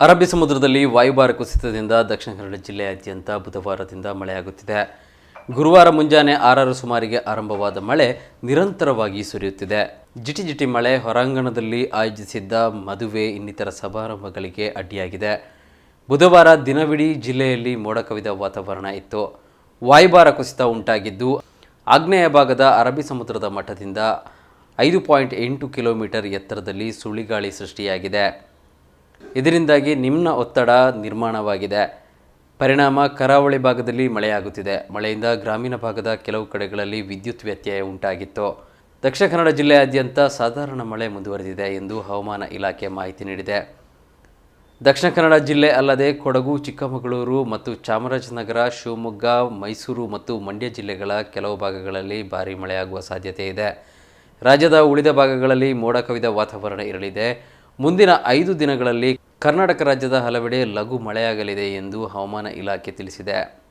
ಅರಬ್ಬಿ ಸಮುದ್ರದಲ್ಲಿ ವಾಯುಭಾರ ಕುಸಿತದಿಂದ ದಕ್ಷಿಣ ಕನ್ನಡ ಜಿಲ್ಲೆಯಾದ್ಯಂತ ಬುಧವಾರದಿಂದ ಮಳೆಯಾಗುತ್ತಿದೆ. ಗುರುವಾರ ಮುಂಜಾನೆ ಆರರ ಸುಮಾರಿಗೆ ಆರಂಭವಾದ ಮಳೆ ನಿರಂತರವಾಗಿ ಸುರಿಯುತ್ತಿದೆ. ಜಿಟಿ ಜಿಟಿ ಮಳೆ ಹೊರಾಂಗಣದಲ್ಲಿ ಆಯೋಜಿಸಿದ್ದ ಮದುವೆ ಇನ್ನಿತರ ಸಮಾರಂಭಗಳಿಗೆ ಅಡ್ಡಿಯಾಗಿದೆ. ಬುಧವಾರ ದಿನವಿಡೀ ಜಿಲ್ಲೆಯಲ್ಲಿ ಮೋಡ ಕವಿದ ವಾತಾವರಣ ಇತ್ತು. ವಾಯುಭಾರ ಕುಸಿತ ಉಂಟಾಗಿದ್ದು, ಆಗ್ನೇಯ ಭಾಗದ ಅರಬ್ಬಿ ಸಮುದ್ರದ ಮಠದಿಂದ ಐದು ಪಾಯಿಂಟ್ ಎಂಟು ಕಿಲೋಮೀಟರ್ ಎತ್ತರದಲ್ಲಿ ಸುಳಿಗಾಳಿ ಸೃಷ್ಟಿಯಾಗಿದೆ. ಇದರಿಂದಾಗಿ ನಿಮ್ನ ಒತ್ತಡ ನಿರ್ಮಾಣವಾಗಿದೆ. ಪರಿಣಾಮ ಕರಾವಳಿ ಭಾಗದಲ್ಲಿ ಮಳೆಯಾಗುತ್ತಿದೆ. ಮಳೆಯಿಂದ ಗ್ರಾಮೀಣ ಭಾಗದ ಕೆಲವು ಕಡೆಗಳಲ್ಲಿ ವಿದ್ಯುತ್ ವ್ಯತ್ಯಯ ಉಂಟಾಗಿತ್ತು. ದಕ್ಷಿಣ ಕನ್ನಡ ಜಿಲ್ಲೆಯಾದ್ಯಂತ ಸಾಧಾರಣ ಮಳೆ ಮುಂದುವರೆದಿದೆ ಎಂದು ಹವಾಮಾನ ಇಲಾಖೆ ಮಾಹಿತಿ ನೀಡಿದೆ. ದಕ್ಷಿಣ ಕನ್ನಡ ಜಿಲ್ಲೆ ಅಲ್ಲದೆ ಕೊಡಗು, ಚಿಕ್ಕಮಗಳೂರು ಮತ್ತು ಚಾಮರಾಜನಗರ, ಶಿವಮೊಗ್ಗ, ಮೈಸೂರು ಮತ್ತು ಮಂಡ್ಯ ಜಿಲ್ಲೆಗಳ ಕೆಲವು ಭಾಗಗಳಲ್ಲಿ ಭಾರೀ ಮಳೆಯಾಗುವ ಸಾಧ್ಯತೆ ಇದೆ. ರಾಜ್ಯದ ಉಳಿದ ಭಾಗಗಳಲ್ಲಿ ಮೋಡ ಕವಿದ ವಾತಾವರಣ ಇರಲಿದೆ. ಮುಂದಿನ ಐದು ದಿನಗಳಲ್ಲಿ ಕರ್ನಾಟಕ ರಾಜ್ಯದ ಹಲವೆಡೆ ಲಘು ಮಳೆಯಾಗಲಿದೆ ಎಂದು ಹವಾಮಾನ ಇಲಾಖೆ ತಿಳಿಸಿದೆ.